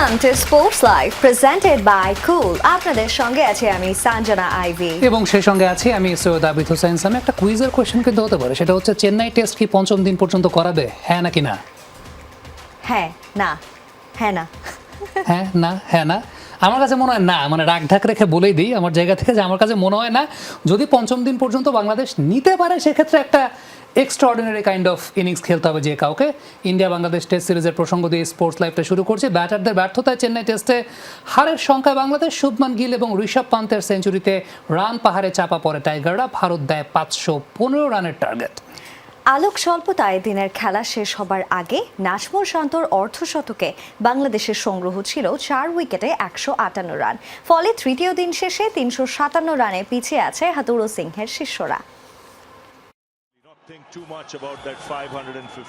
Welcome to sports live presented by Cool আপনাদের সঙ্গে আছে আমি সঞ্জনা আইভি। এবং সেই সঙ্গে আছি আমি সৈয়দ আবিদ হোসেন। সামি একটা কুইজের কোয়েশ্চেন কিন্তু হতে পারে। সেটা হচ্ছে চেন্নাই টেস্ট কি পঞ্চম দিন পর্যন্ত করাবে? হ্যাঁ নাকি না? হ্যাঁ না। হ্যাঁ না। হ্যাঁ না হ্যাঁ না। আমার কাছে মনে হয় না। মানে রাগ ঢাক রেখে বলেই দিই। আমার জায়গা থেকে যে আমার কাছে মনে হয় না। যদি পঞ্চম দিন পর্যন্ত বাংলাদেশ নিতে পারে সেক্ষেত্রে একটা এক্সট্রাঅর্ডিনারি কাইন্ড অফ ইনিংস খেলতে হবে যে কাউকে। ইন্ডিয়া বাংলাদেশ টেস্ট সিরিজের প্রসঙ্গ দিয়ে স্পোর্টস লাইফটা শুরু করছে। ব্যাটারদের ব্যর্থতায় চেন্নাই টেস্টে হারের সংখ্যায় বাংলাদেশ, শুভমান গিল এবং ঋষভ পান্তের সেঞ্চুরিতে রান পাহাড়ে চাপা পড়ে টাইগাররা। ভারত দেয় পাঁচশো পনেরো রানের টার্গেট আলোক স্বল্পতায় দিনের খেলা শেষ হবার আগে নাজমুল শান্তর অর্ধশতকে বাংলাদেশের সংগ্রহ ছিল চার উইকেটে একশো আটান্ন রান। ফলে তৃতীয় দিন শেষে তিনশো সাতান্ন রানে পিছিয়ে আছে হাতুরো সিংহের শিষ্যরা।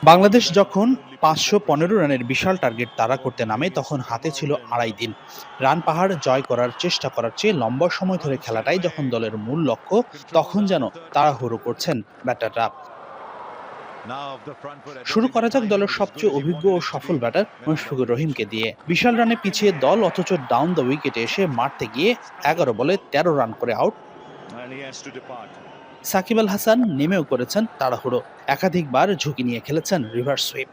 বাংলাদেশ যখন পাঁচশো পনেরো রানের বিশাল টার্গেট তাড়া করতে নামে তখন হাতে ছিল আড়াই দিন। রান পাহাড় জয় করার চেষ্টা করার চেয়ে লম্বা সময় ধরে খেলাটাই যখন দলের মূল লক্ষ্য তখন যেন তাড়াহুড়ো করছেন ব্যাটাররা। শুরু করা যাক দলের সবচেয়ে অভিজ্ঞ ও সফল ব্যাটার মুশফিকুর রহিমকে দিয়ে। বিশাল রানে পিছিয়ে দল অথচ ডাউন দ্য উইকেটে এসে মারতে গিয়ে এগারো বলে তেরো রান করে আউট সাকিব আল হাসান নেমেও করেছেন তাড়াহুড়ো। একাধিকবার ঝুঁকি নিয়ে খেলেছেন রিভার্স সুইপ।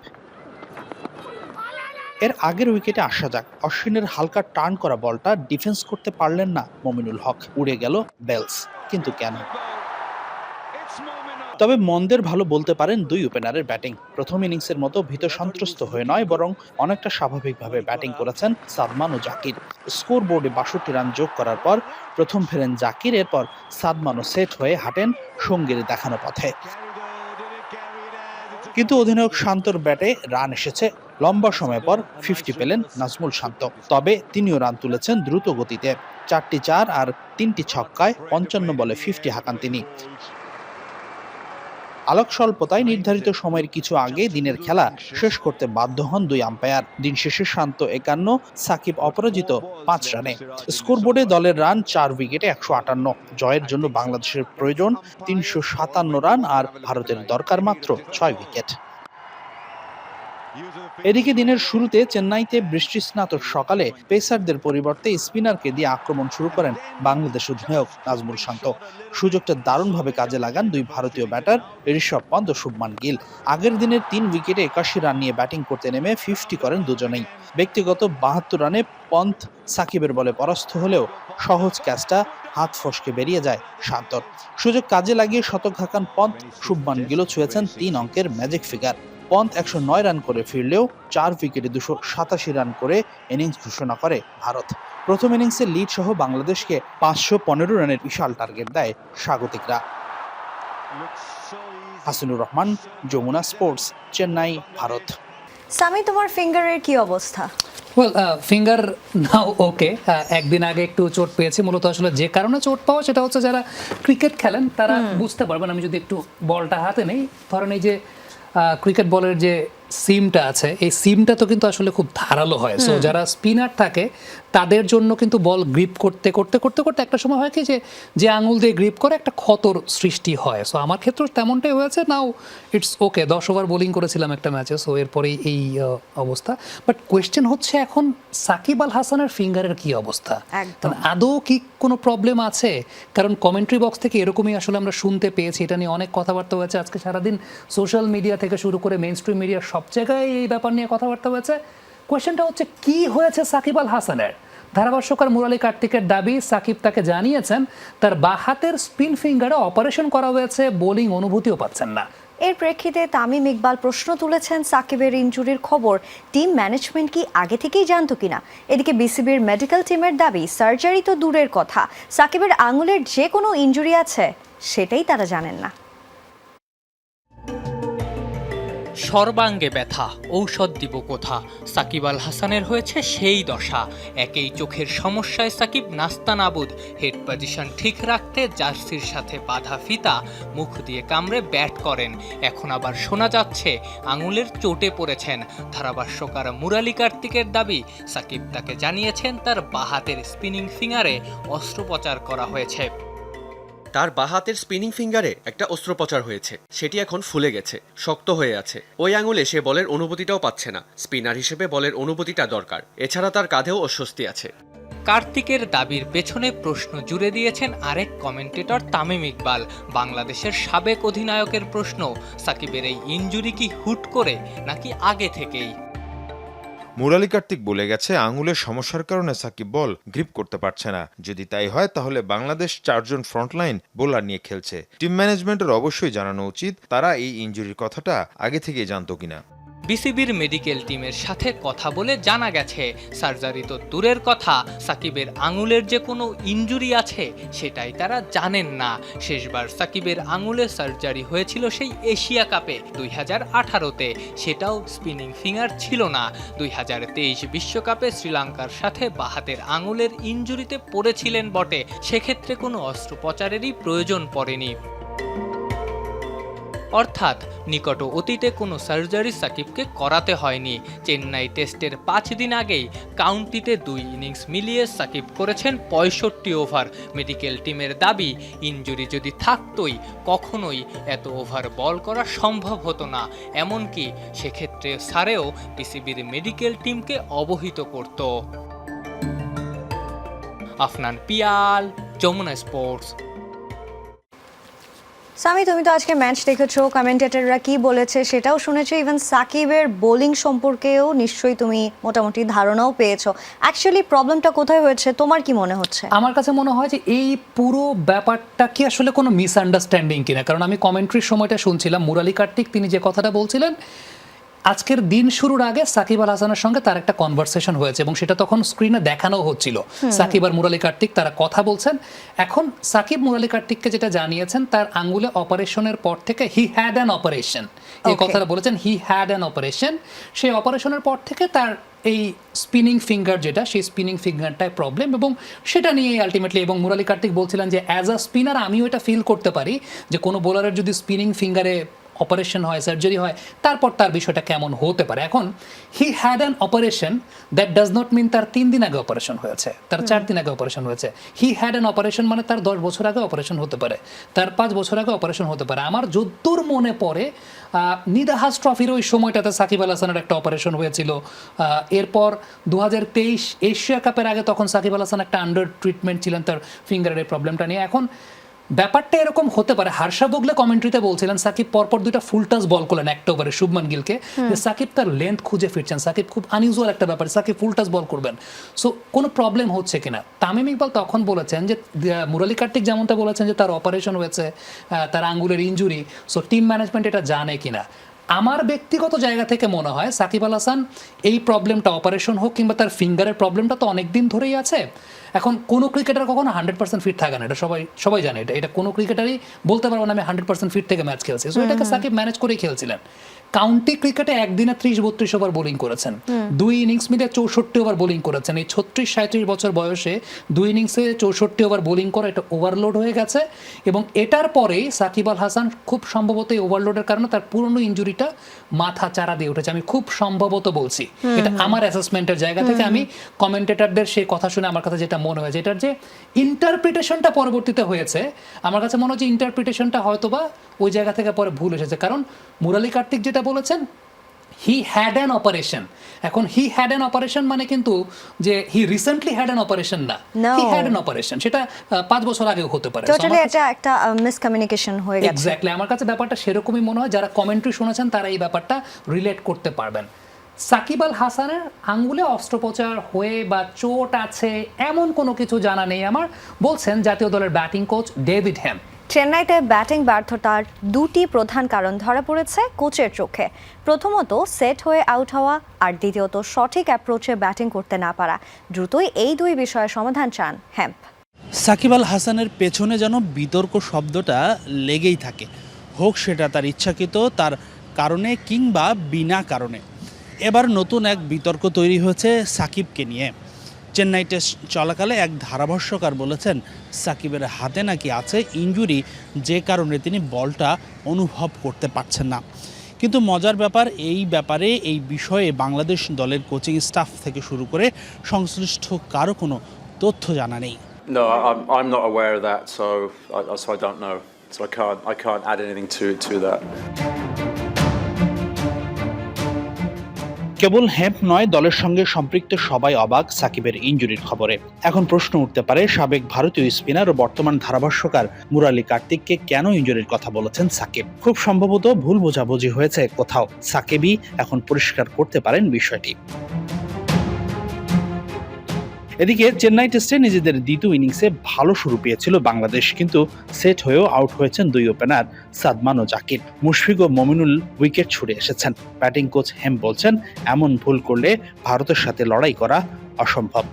এর আগের উইকেটে আসা যাক। অশ্বিনের হালকা টার্ন করা বলটা ডিফেন্স করতে পারলেন না মমিনুল হক। উড়ে গেল বেলস। কিন্তু কেন? তবে মন্দের ভালো বলতে পারেন দুই ওপেনারের ব্যাটিং। প্রথম ইনিংসের মতো ভীত সন্ত্রস্ত হয়ে নয়, বরং অনেকটা স্বাভাবিকভাবে ব্যাটিং করেছেন সাদমান ও জাকির। স্কোর বোর্ডে বাষট্টি রান যোগ করার পর প্রথম ফেরেন জাকির, এরপর সাদমানও সেট হয়ে হাঁটেন সঙ্গীর দেখানো পথে। কিন্তু অধিনায়ক শান্তর ব্যাটে রান এসেছে। লম্বা সময় পর ফিফটি পেলেন নাজমুল শান্ত। তবে তিনিও রান তুলেছেন দ্রুত গতিতে। চারটি চার আর তিনটি ছক্কায় পঞ্চান্ন বলে ফিফটি হাঁকান তিনি। আলোক স্বল্পতায় নির্ধারিত সময়ের কিছু আগে দিনের খেলা শেষ করতে বাধ্য হন দুই আম্পায়ার দিন শেষে শান্ত একান্ন, সাকিব অপরাজিত পাঁচ রানে। স্কোরবোর্ডে দলের রান চার উইকেটে একশো আটান্ন। জয়ের জন্য বাংলাদেশের প্রয়োজন তিনশো সাতান্ন রান আর ভারতের দরকার মাত্র ছয় উইকেট। এদিকে দিনের শুরুতে চেন্নাইতে বৃষ্টি বৃষ্টিস্নাত সকালে পেসারদের পরিবর্তে স্পিনারকে দিয়ে আক্রমণ শুরু করেন বাংলাদেশ অধিনায়ক নাজমুল শান্ত। সুযোগটা দারুণভাবে কাজে লাগান দুই ভারতীয় ব্যাটার ঋষভ পন্ত ও শুভমান গিল। আগের দিনের তিন উইকেটে একাশি রান নিয়ে ব্যাটিং করতে নেমে ফিফটি করেন দুজনেই। ব্যক্তিগত বাহাত্তর রানে পন্থ সাকিবের বলে পরাস্ত হলেও সহজ ক্যাচটা হাত ফসকে বেরিয়ে যায় শান্তর। সুযোগ কাজে লাগিয়ে শতক হাকান পন্থ, শুভমান গিলও ছুঁয়েছেন তিন অঙ্কের ম্যাজিক ফিগার। পন্থ একশো নয় রান করে ফিরলেও চার উইকেটে দুশো সাতাশি রান করে ইনিংস ঘোষণা করে ভারত। প্রথম ইনিংসে লিড সহ বাংলাদেশকে পাঁচশো পনেরো রানের বিশাল টার্গেট দেয় স্বাগতিকরা। হাসিনুর রহমান যমুনা স্পোর্টস চেন্নাই ভারত। সামি তোমার ফিঙ্গারের কি অবস্থা? ওয়েল ফিঙ্গার নাও ওকে একদিন আগে একটু চোট পেয়েছি মূলত আসলে যে কারণে চোট পাওয়া সেটা হচ্ছে যারা ক্রিকেট খেলেন তারা বুঝতে পারবেন। আমি যদি একটু বলটা হাতে নেই ধরেন এই যে ক্রিকেট বলের যে সিমটা আছে এই সিমটা তো কিন্তু আসলে খুব ধারালো হয়। সো যারা স্পিনার থাকে তাদের জন্য কিন্তু বল গ্রিপ করতে করতে করতে করতে একটা সময় হয় কি যে যে আঙুল দিয়ে গ্রিপ করে একটা ক্ষতর সৃষ্টি হয়। সো আমার ক্ষেত্রে তেমনটাই হয়েছে নাও ইটস ওকে দশ ওভার বোলিং করেছিলাম একটা ম্যাচে সো এরপরেই এই অবস্থা। বাট কোয়েশ্চেন হচ্ছে এখন সাকিব আল হাসানের ফিঙ্গারের কি অবস্থা? একদম। মানে আদৌ কি কোনো প্রবলেম আছে? কারণ কমেন্ট্রি বক্স থেকে এরকমই আসলে আমরা শুনতে পেয়েছি এটা নিয়ে অনেক কথাবার্তা হয়েছে। আজকে সারাদিন সোশ্যাল মিডিয়া থেকে শুরু করে মেইন স্ট্রিম মিডিয়া সব জায়গায় এই ব্যাপার নিয়ে কথাবার্তা হয়েছে। কোয়েশ্চেনটা হচ্ছে, কি হয়েছে সাকিব আল হাসানের? ধারাভাষ্যকার মুরালী কার্তিকের দাবি, সাকিব তাকে জানিয়েছেন, তার বাহাতের স্পিন ফিঙ্গারে অপারেশন করা হয়েছে, বোলিং অনুভূতিও পাচ্ছেন না। এর প্রেক্ষিতে তামিম ইকবাল প্রশ্ন তুলেছেন, সাকিবের ইনজুরির খবর, টিম ম্যানেজমেন্ট কি আগে থেকেই জানতো কিনা? এদিকে বিসিবির মেডিকেল টিমের দাবি, সার্জারি তো দূরের কথা। সাকিবের আঙুলের যে কোনো ইনজুরি আছে, সেটাই তারা জানেন না। সর্বাঙ্গে ব্যথা। ঔষধ দিব কোথা? সাকিব আল হাসানের হয়েছে সেই দশা। একেই চোখের সমস্যায় সাকিব নাস্তান আবুদ হেড পজিশন ঠিক রাখতে জার্সির সাথে বাধা ফিতা, মুখ দিয়ে কামড়ে ব্যাট করেন। এখন আবার শোনা যাচ্ছে, আঙুলের চোটে পড়েছেন। ধারাভাষ্যকার মুরালি কার্তিকের দাবি, সাকিব তাকে জানিয়েছেন তার বাহাতের স্পিনিং ফিঙ্গারে অস্ত্রোপচার করা হয়েছে। তার বা হাতের স্পিনিং ফিঙ্গারে একটা অস্ত্রোপচার হয়েছে। সেটি এখন ফুলে গেছে, শক্ত হয়ে আছে। ওই আঙুলে সে বলের অনুভূতিটাও পাচ্ছে না। স্পিনার হিসেবে বলের অনুভূতিটা দরকার। এছাড়া তার কাঁধেও অস্বস্তি আছে। কার্তিকের দাবির পেছনে প্রশ্ন জুড়ে দিয়েছেন আরেক কমেন্টেটর তামিম ইকবাল। বাংলাদেশের সাবেক অধিনায়কের প্রশ্ন, সাকিবের এই ইনজুরি কি হুট করে, নাকি আগে থেকেই? মুরালি কার্তিক বলে গেছে, আঙুলের সমস্যার কারণে সাকিব বল গ্রিপ করতে পারছে না। যদি তাই হয়, তাহলে বাংলাদেশ চারজন ফ্রন্টলাইন বোলার নিয়ে খেলছে। টিম ম্যানেজমেন্টের অবশ্যই জানানো উচিত, তারা এই ইঞ্জুরির কথাটা আগে থেকেই জানতো কিনা। বিসিবির মেডিকেল টিমের সাথে কথা বলে জানা গেছে, সার্জারি তো দূরের কথা, সাকিবের আঙুলের যে কোনো ইনজুরি আছে, সেটাই তারা জানেন না। শেষবার সাকিবের আঙুলে সার্জারি হয়েছিল সেই এশিয়া কাপে দুই হাজার আঠারোতে। সেটাও স্পিনিং ফিঙ্গার ছিল না। দুই হাজার তেইশ বিশ্বকাপে শ্রীলঙ্কার সাথে বাহাতের আঙুলের ইনজুরিতে পড়েছিলেন বটে। সেক্ষেত্রে কোনো অস্ত্রোপচারেরই প্রয়োজন পড়েনি। অর্থাৎ নিকট অতীতে কোনো সার্জারি সাকিবকে করাতে হয়নি। চেন্নাই টেস্টের পাঁচ দিন আগেই কাউন্টিতে দুই ইনিংস মিলিয়ে সাকিব করেছেন পঁয়ষট্টি ওভার। মেডিকেল টিমের দাবি, ইনজুরি যদি থাকতোই কখনোই এত ওভার বল করা সম্ভব হতো না। এমনকি সেক্ষেত্রে সারেও পিসিবির মেডিকেল টিমকে অবহিত করত। আফনান পিয়াল, যমুনা স্পোর্টস। সামি, তুমি তো আজকে ম্যাচ দেখেছ কমেন্টেটররা কি বলেছে সেটাও শুনেছো ইভেন সাকিবের বোলিং সম্পর্কেও নিশ্চয়ই তুমি মোটামুটি ধারণাও পেয়েছ। অ্যাকচুয়ালি প্রবলেমটা কোথায় হয়েছে? তোমার কি মনে হচ্ছে? আমার কাছে মনে হয় যে এই পুরো ব্যাপারটা কি আসলে কোনো মিসআন্ডারস্ট্যান্ডিং কিনা? কারণ আমি কমেন্ট্রির সময়টা শুনছিলাম, মুরালি কার্তিক তিনি যে কথাটা বলছিলেন আজকের দিন শুরুর আগে সাকিব আল হাসানের সঙ্গে তার একটা কনভারসেশন হয়েছে এবং সেটা তখন স্ক্রিনে দেখানো হচ্ছিল। সাকিব আর মুরালি কার্তিক তারা কথা বলছেন। এখন সাকিব মুরালি কার্তিককে যেটা জানিয়েছেন তার আঙ্গুলে অপারেশনের পর থেকে হি হ্যাড অ্যান অপারেশন এই কথাটা বলেছেন হি হ্যাড অ্যান অপারেশন সেই অপারেশনের পর থেকে তার এই স্পিনিং ফিঙ্গার যেটা সেই স্পিনিং ফিঙ্গারটায় প্রবলেম এবং সেটা নিয়ে আলটিমেটলি এবং মুরালি কার্তিক বলছিলেন যে অ্যাজ আ স্পিনার আমিও এটা ফিল করতে পারি যে কোনো বোলারের যদি স্পিনিং ফিঙ্গারে অপারেশন হয় সার্জারি হয় তারপর তার বিষয়টা কেমন হতে পারে? এখন he had an operation that does not mean তার তিন দিন আগে অপারেশন হয়েছে তার চার দিন আগে অপারেশন হয়েছে। হি হ্যাড অ্যান অপারেশন মানে তার দশ বছর আগে অপারেশন হতে পারে তার পাঁচ বছর আগে অপারেশন হতে পারে। আমার যদ্দূর মনে পড়ে নিদাহাস ট্রফির ওই সময়টাতে সাকিব আল হাসানের একটা অপারেশন হয়েছিল। এরপর দু হাজার তেইশ এশিয়া কাপের আগে তখন সাকিব আল হাসান একটা আন্ডার ট্রিটমেন্ট ছিলেন তার ফিঙ্গারের প্রবলেমটা নিয়ে। এখন ব্যাপারটা এরকম হতে পারে। হার্ষা বগলে কমেন্ট্রিতে বলছিলেন সাকিব পরপর দুইটা ফুল টাচ বল করলেন একটা ওভারে শুভমান গিলকে। যে সাকিব তার লেন্থ খুঁজে ফিরছেন। সাকিব খুব আনইউজুয়াল একটা ব্যাপার সাকিব ফুল টাচ বল করবেন। সো কোনো প্রবলেম হচ্ছে কিনা? তামিম ইকবাল তখন বলেছেন যে মুরালি কার্তিক যেমনটা বলেছেন যে তার অপারেশন হয়েছে তার আঙ্গুলের ইঞ্জুরি সো টিম ম্যানেজমেন্ট এটা জানে কিনা? আমার ব্যক্তিগত জায়গা থেকে মনে হয় সাকিব আল হাসান এই প্রবলেমটা অপারেশন হোক কিংবা তার ফিঙ্গারের প্রবলেমটা তো অনেক দিন ধরেই আছে। এখন কোনো ক্রিকেটার কখনো হান্ড্রেড পার্সেন্ট ফিট থাকে না এটা সবাই সবাই জানে। এটা এটা কোনো ক্রিকেটারই বলতে পারব না আমি হান্ড্রেড পার্সেন্ট ফিট থেকে ম্যাচ খেলছি। সো এটাকে সাকিব ম্যানেজ করেই খেলছিলেন। কাউন্টি ক্রিকেটে একদিনে ত্রিশ বত্রিশ ওভার বোলিং করেছেন দুই ইনিংস মিলে চৌষট্টি ওভার বোলিং করেছেন। এই ছত্রিশ সাঁত্রিশ বছর বয়সে দুই ইনিংসে চৌষট্টি ওভার বোলিং করা এটা ওভারলোড হয়ে গেছে এবং এটার পরেই সাকিব আল হাসান খুব সম্ভবত এই ওভারলোডের কারণে তার পুরনো ইঞ্জুরিটা মাথা চারা দিয়ে উঠেছে। আমি খুব সম্ভবত বলছি। এটা আমার অ্যাসেসমেন্টের জায়গা থেকে আমি কমেন্টেটারদের সেই কথা শুনে আমার কাছে যেটা মনে হয়েছে এটার যে ইন্টারপ্রিটেশনটা পরবর্তীতে হয়েছে আমার কাছে মনে হচ্ছে ইন্টারপ্রিটেশনটা হয়তো বা ওই জায়গা থেকে পরে ভুল এসেছে। কারণ মুরালী কার্তিক যেটা বলেছেন হি হ্যাড অ্যান অপারেশন এখন হি হ্যাড অ্যান অপারেশন মানে কিন্তু যে he recently had an operation না. হি হ্যাড অ্যান অপারেশন সেটা পাঁচ বছর আগেও হতে পারে। টোটালি এটা একটা মিসকমিউনিকেশন হয়ে গেছে। এক্স্যাক্টলি আমার কাছে ব্যাপারটা সেরকমই মনে হয়। যারা কমেন্ট্রি শুনেছেন তারা এই ব্যাপারটা রিলেট করতে পারবেন। সাকিব আল হাসানের আঙ্গুলে অস্ত্রোপচার হয়ে বা চোট আছে এমন কোনো কিছু জানা নেই আমার। বলছেন জাতীয় দলের ব্যাটিং কোচ ডেভিড হ্যাম চেন্নাইতে ব্যাটিং ব্যর্থতার দুটি প্রধান কারণ ধরা পড়েছে কোচের চোখে। প্রথমত, সেট হয়ে আউট হওয়া, আর দ্বিতীয়ত, সঠিক অ্যাপ্রোচে ব্যাটিং করতে না পারা। দ্রুতই এই দুই বিষয়ে সমাধান চান হ্যাম্প। সাকিব আল হাসানের পেছনে যেন বিতর্ক শব্দটা লেগেই থাকে। হোক সেটা তার ইচ্ছাকৃত, তার কারণে কিংবা বিনা কারণে। এবার নতুন এক বিতর্ক তৈরি হয়েছে সাকিবকে নিয়ে। চেন্নাই টেস্ট চলাকালে এক ধারাভাষ্যকার বলেছেন সাকিবের হাতে নাকি আছে ইনজুরি যে কারণে তিনি বলটা অনুভব করতে পারছেন না কিন্তু মজার ব্যাপার এই ব্যাপারে এই বিষয়ে বাংলাদেশ দলের কোচিং স্টাফ থেকে শুরু করে সংশ্লিষ্ট কারও কোনো তথ্য জানা নেই No, I'm, I'm not aware of that, so I, so I don't know. So I can't, I can't add anything to, to that. কেবল হ্যাম্প নয়, দলের সঙ্গে সম্পৃক্ত সবাই অবাক সাকিবের ইঞ্জুরির খবরে। এখন প্রশ্ন উঠতে পারে, সাবেক ভারতীয় স্পিনার ও বর্তমান ধারাভাষ্যকার মুরালি কার্তিককে কেন ইঞ্জুরির কথা বলেছেন সাকিব? খুব সম্ভবত ভুল বোঝাবুঝি হয়েছে কোথাও। সাকিবই এখন পরিষ্কার করতে পারেন বিষয়টি। এদিকে চেন্নাই টেস্টে নিজেদের দ্বিতীয় ইনিংসে ভালো শুরু পেয়েছিল বাংলাদেশ, কিন্তু সেট হয়েও আউট হয়েছেন দুই ওপেনার সাদমান ও জাকির। মুশফিক ও মমিনুল উইকেট ছুড়ে এসেছেন। ব্যাটিং কোচ হেম বলছেন, এমন ভুল করলে ভারতের সাথে লড়াই করা অসম্ভব।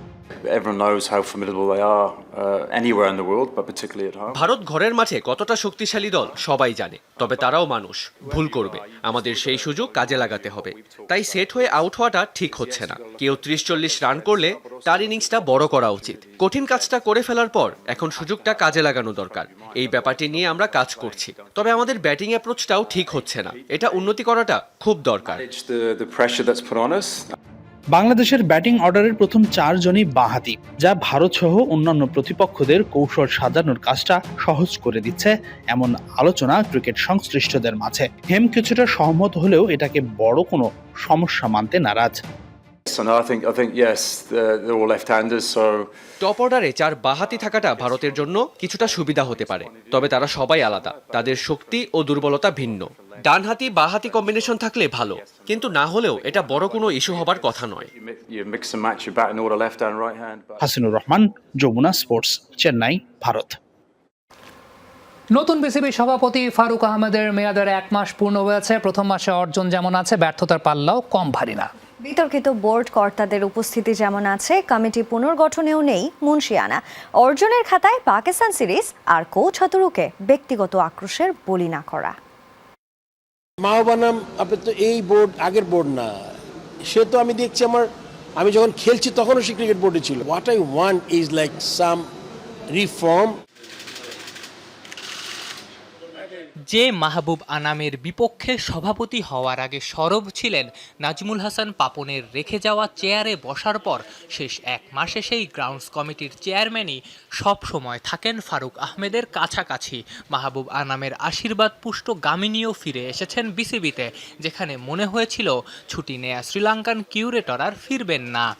Everyone knows how formidable they are uh, anywhere in the world, but particularly at home. Bharat ঘরের মাঠে কতটা শক্তিশালী দল সবাই জানে। তবে তারাও মানুষ। ভুল করবে। আমাদের সেই সুযোগ কাজে লাগাতে হবে। তাই সেট হয়ে আউট হওয়াটা ঠিক হচ্ছে না। কেউ ত্রিশ চল্লিশ রান করলে তার ইনিংসটা বড় করা উচিত। কঠিন কাজটা করে ফেলার পর এখন সুযোগটা কাজে লাগানো দরকার। এই ব্যাপারটি নিয়ে আমরা কাজ করছি। তবে আমাদের ব্যাটিং অ্যাপ্রোচটাও ঠিক হচ্ছে না। এটা উন্নতি করাটা খুব দরকার। বাংলাদেশের ব্যাটিং অর্ডারের প্রথম চারজনই বাঁহাতি, যা ভারত সহ অন্যান্য প্রতিপক্ষদের কৌশল সাজানোর কাজটা সহজ করে দিচ্ছে এমন আলোচনা ক্রিকেট সংশ্লিষ্টদের মাঝে। হেম কিছুটা সহমত হলেও এটাকে বড় কোনো সমস্যা মানতে নারাজ। So no, I think, I think yes, they're, they're all left-handers, so top অর্ডারে চার বাহাতি থাকাটা ভারতের জন্য কিছুটা সুবিধা হতে পারে তবে তারা সবাই আলাদা তাদের শক্তি ও দুর্বলতা ভিন্ন। ডানহাতি বাহাতি কম্বিনেশন থাকলে ভালো কিন্তু না হলেও এটা বড় কোনো ইস্যু হবার কথা নয়। হাসিনুর রহমান যমুনা স্পোর্টস চেন্নাই ভারত। নতুন বিসিবি সভাপতি ফারুক আহমেদের মেয়াদের এক মাস পূর্ণ হয়েছে প্রথম মাসে অর্জন যেমন আছে ব্যর্থতার পাল্লাও কম ভারী না। বিতর্কিত বোর্ড কর্তাদের উপস্থিতি যেমন আছে, কমিটি পুনর্গঠনেও নেই মুন্সিয়ানা। অর্জনের খাতায় পাকিস্তান সিরিজ আর কোচ হতরুকে ব্যক্তিগত আক্রোশের বলি না করা। মাও বানাম, আপনি তো এই বোর্ড আগের বোর্ড না। সে তো আমি দেখছি আমার, আমি যখন খেলছি তখনও সে ক্রিকেট বোর্ডে ছিল। What I want is like some reform যে মাহবুব আনামের বিপক্ষে সভাপতি হওয়ার আগে সরব ছিলেন নাজমুল হাসান পাপনের রেখে যাওয়া চেয়ারে বসার পর শেষ এক মাসে সেই গ্রাউন্ডস কমিটির চেয়ারম্যানই সব সময় থাকেন ফারুক আহমেদের কাছাকাছি। মাহবুব আনামের আশীর্বাদ পুষ্ট গামিনীও ফিরে এসেছেন বিসিবিতে, যেখানে মনে হয়েছিল ছুটি নেয়া শ্রীলঙ্কান কিউরেটর আর ফিরবেন না।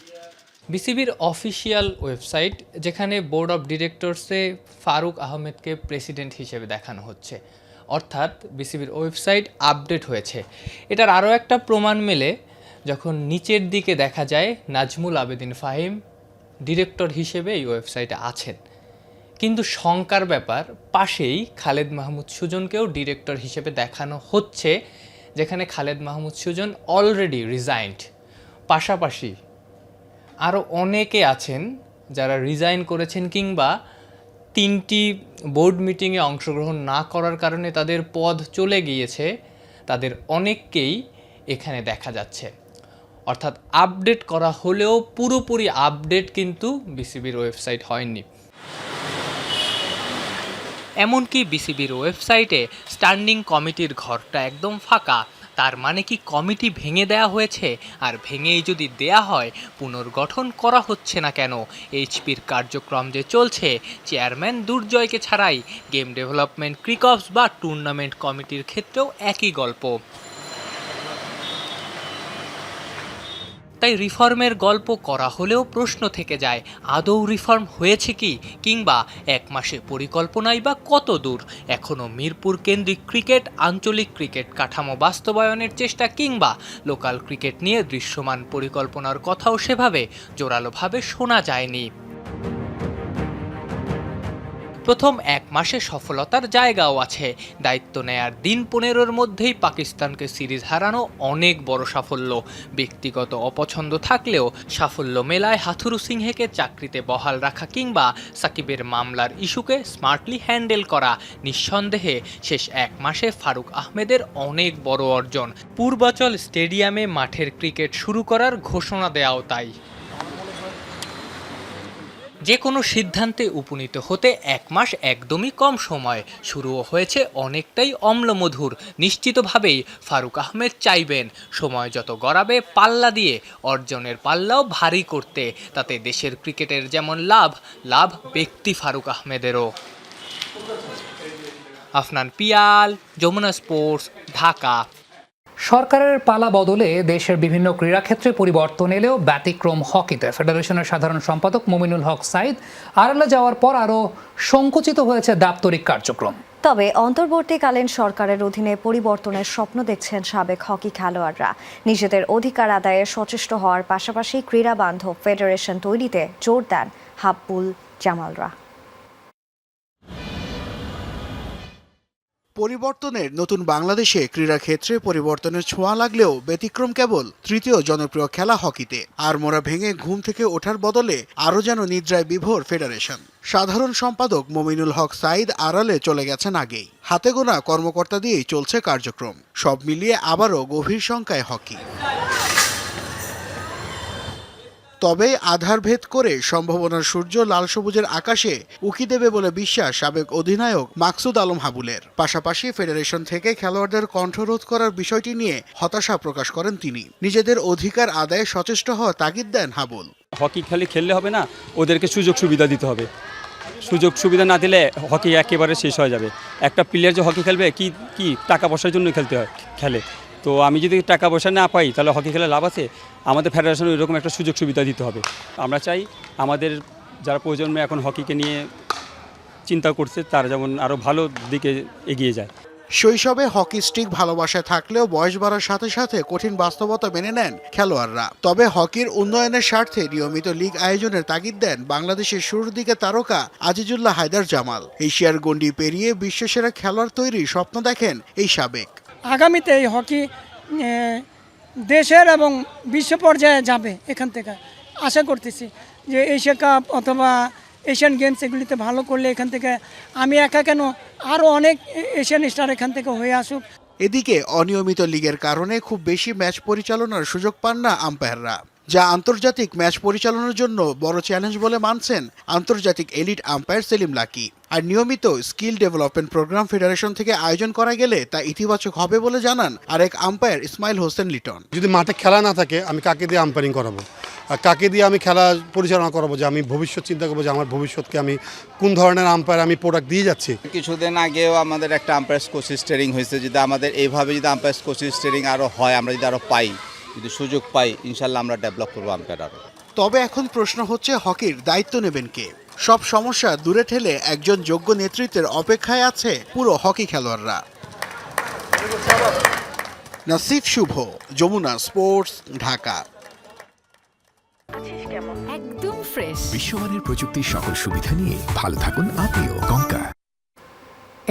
বিসিবির অফিসিয়াল ওয়েবসাইট, যেখানে বোর্ড অফ ডিরেক্টরসে ফারুক আহমেদকে প্রেসিডেন্ট হিসেবে দেখানো হচ্ছে। অর্থাৎ বিসিবির ওয়েবসাইট আপডেট হয়েছে। এটার আরও একটা প্রমাণ মেলে, যখন নিচের দিকে দেখা যায় নাজমুল আবেদিন ফাহিম ডিরেক্টর হিসেবে এই ওয়েবসাইটে আছেন। কিন্তু শঙ্কার ব্যাপার, পাশেই খালেদ মাহমুদ সুজনকেও ডিরেক্টর হিসেবে দেখানো হচ্ছে, যেখানে খালেদ মাহমুদ সুজন অলরেডি রিজাইন্ড। পাশাপাশি আরও অনেকে আছেন যারা রিজাইন করেছেন কিংবা তিনটি বোর্ড মিটিংয়ে অংশগ্রহণ না করার কারণে তাদের পদ চলে গিয়েছে। তাদের অনেককেই এখানে দেখা যাচ্ছে। অর্থাৎ আপডেট করা হলেও পুরোপুরি আপডেট কিন্তু বিসিবির ওয়েবসাইট হয়নি। এমনকি বিসিবির ওয়েবসাইটে স্ট্যান্ডিং কমিটির ঘরটা একদম ফাঁকা। তার মানে কি কমিটি ভেঙে দেয়া হয়েছে? আর ভেঙেই যদি দেয়া হয়, পুনর্গঠন করা হচ্ছে না কেন? এইচপির কার্যক্রম যে চলছে, চেয়ারম্যান দুর্জয়কে ছাড়াই গেম ডেভেলপমেন্ট ক্রিকপস বা টুর্নামেন্ট কমিটির ক্ষেত্রেও একই গল্প। তাই রিফর্মের গল্প করা হলেও প্রশ্ন থেকে যায়, আদৌ রিফর্ম হয়েছে কি কিংবা এক মাসে পরিকল্পনাই বা কত দূর? এখনও মিরপুর কেন্দ্রিক ক্রিকেট, আঞ্চলিক ক্রিকেট কাঠামো বাস্তবায়নের চেষ্টা কিংবা লোকাল ক্রিকেট নিয়ে দৃশ্যমান পরিকল্পনার কথাও সেভাবে জোরালোভাবে শোনা যায়নি। প্রথম এক মাসে সফলতার জায়গাও আছে। দায়িত্ব নেয়ার দিন পনেরোর মধ্যেই পাকিস্তানকে সিরিজ হারানো অনেক বড় সাফল্য। ব্যক্তিগত অপছন্দ থাকলেও সাফল্য মেলায় হাথুরু সিংহেকে চাকরিতে বহাল রাখা কিংবা সাকিবের মামলার ইস্যুকে স্মার্টলি হ্যান্ডেল করা নিঃসন্দেহে শেষ এক মাসে ফারুক আহমেদের অনেক বড় অর্জন। পূর্বাচল স্টেডিয়ামে মাঠের ক্রিকেট শুরু করার ঘোষণা দেওয়াও তাই। যে কোনো সিদ্ধান্তে উপনীত হতে এক মাস একদমই কম সময়। শুরুও হয়েছে অনেকটাই অম্লমধুর। নিশ্চিতভাবেই ফারুক আহমেদ চাইবেন সময় যত গড়াবে পাল্লা দিয়ে, অর্জনের পাল্লাও ভারী করতে। তাতে দেশের ক্রিকেটের যেমন লাভ লাভ ব্যক্তি ফারুক আহমেদেরও। আফনান পিয়াল, যমুনা স্পোর্টস, ঢাকা। সরকারের পালা বদলে দেশের বিভিন্ন ক্রীড়াক্ষেত্রে পরিবর্তন এলেও ব্যতিক্রম হকিতে। ফেডারেশনের সাধারণ সম্পাদক মুমিনুল হক সাইদ আড়ালে যাওয়ার পর আরও সংকুচিত হয়েছে দাপ্তরিক কার্যক্রম। তবে অন্তর্বর্তীকালীন সরকারের অধীনে পরিবর্তনের স্বপ্ন দেখছেন সাবেক হকি খেলোয়াড়রা। নিজেদের অধিকার আদায়ে সচেষ্ট হওয়ার পাশাপাশি ক্রীড়া বান্ধব ফেডারেশন তৈরিতে জোর দেন হাব্বুল জামালরা। পরিবর্তনের নতুন বাংলাদেশে ক্রীড়া ক্ষেত্রে পরিবর্তনের ছোঁয়া লাগলেও ব্যতিক্রম কেবল তৃতীয় জনপ্রিয় খেলা হকিতে। আর মোরা ভেঙে ঘুম থেকে ওঠার বদলে আরও যেন নিদ্রায় বিভোর ফেডারেশন। সাধারণ সম্পাদক মমিনুল হক সাইদ আড়ালে চলে গেছেন আগেই। হাতে গোনা কর্মকর্তা দিয়েই চলছে কার্যক্রম। সব মিলিয়ে আবারও গভীর সংখ্যায় হকি। তবে আধার ভেদ করে সম্ভাবনার সূর্য লাল সবুজের আকাশে উকি দেবে বলে বিশ্বাস সাবেক অধিনায়ক মাকসুদ আলম হাবুলের। পাশাপাশি ফেডারেশন থেকে খেলোয়াড়দের কণ্ঠরোধ করার বিষয়টি নিয়ে হতাশা প্রকাশ করেন তিনি। নিজেদের অধিকার আদায়ে সচেষ্ট হওয়া তাগিদ দেন হাবুল। হকি খালি খেললে হবে না, ওদেরকে সুযোগ সুবিধা দিতে হবে। সুযোগ সুবিধা না দিলে হকি একেবারে শেষ হয়ে যাবে। একটা প্লেয়ার যে হকি খেলবে, কি কি টাকা পয়সার জন্য খেলতে হয়, খেলে। তো আমি যদি টাকা পয়সা না পাই, তাহলে হকি খেলে লাভ আছে? আমাদের ফেডারেশন এরকম একটা সুযোগ সুবিধা দিতে হবে। আমরা চাই আমাদের যারা প্রজন্মে এখন হকিকে নিয়ে চিন্তা করছে, তারা যেমন আরও ভালো দিকে এগিয়ে যায়। শৈশবে হকি স্টিক ভালোবাসায় থাকলেও বয়স বাড়ার সাথে সাথে কঠিন বাস্তবতা মেনে নেন খেলোয়াড়রা। তবে হকির উন্নয়নের স্বার্থে নিয়মিত লীগ আয়োজনের তাগিদ দেন বাংলাদেশের শুরুর দিকে তারকা আজিজুল্লাহ হায়দার জামাল। এশিয়ার গণ্ডি পেরিয়ে বিশ্বসেরা খেলোয়াড় তৈরির স্বপ্ন দেখেন এই সাবেক। আগামীতে এই হকি দেশের এবং বিশ্ব পর্যায়ে যাবে এখান থেকে। আশা করতেছি যে এশিয়া কাপ অথবা এশিয়ান গেমস এগুলিতে ভালো করলে এখান থেকে আমি একা কেন আরও অনেক এশিয়ান স্টার এখান থেকে হয়ে আসুক। এদিকে অনিয়মিত লিগের কারণে খুব বেশি ম্যাচ পরিচালনার সুযোগ পান না আম্পায়াররা। যা আন্তর্জাতিক ম্যাচ পরিচালনার জন্য বড় চ্যালেঞ্জ বলে মানছেন আন্তর্জাতিক এলিট আম্পায়ার সেলিম লাকি। আর নিয়মিত স্কিল ডেভেলপমেন্ট প্রোগ্রাম ফেডারেশন থেকে আয়োজন করা গেলে তা ইতিবাচক হবে বলে জানান আরেক আম্পায়ার ইসমাইল হোসেন লিটন। যদি মাঠে খেলা না থাকে আমি কাকে দিয়ে আম্পায়ারিং করাবো? আর কাকে দিয়ে আমি খেলা পরিচালনা করাবো? যে আমি ভবিষ্যৎ চিন্তা করব যে আমার ভবিষ্যৎকে আমি কোন ধরনের আম্পায়ার আমি প্রোডাক্ট দিয়ে যাচ্ছি? কিছুদিন আগেও আমাদের একটা আম্পায়ার কোচিং ট্রেনিং হয়েছে। যদি আমাদের এইভাবে যদি আম্পায়ার কোচিং ট্রেনিং আরও হয় আমরা যদি আরও পাই যদি সুযোগ পাই ইনশাল্লাহ আমরা ডেভেলপ করব আম্পায়ার আরও তবে এখন প্রশ্ন হচ্ছে হকির দায়িত্ব নেবেন কে? সব সমস্যা দূরে ঠেলে একজন যোগ্য নেতৃত্বের অপেক্ষায় আছে পুরো হকি খেলোয়াড়রা। নাসিফ শুভ যমুনা স্পোর্টস ঢাকা। একদম ফ্রেশ বিশ্বমানের প্রযুক্তির সকল সুবিধা নিয়ে ভালো থাকুন আপনিও কঙ্কা।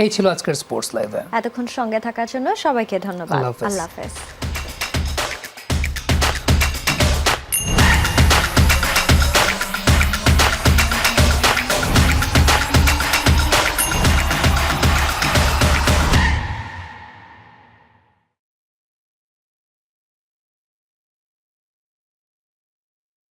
এই ছিল আজকের স্পোর্টস লাইভে। এতক্ষণ সঙ্গে থাকার জন্য সবাইকে ধন্যবাদ। আল্লাহ হাফেজ।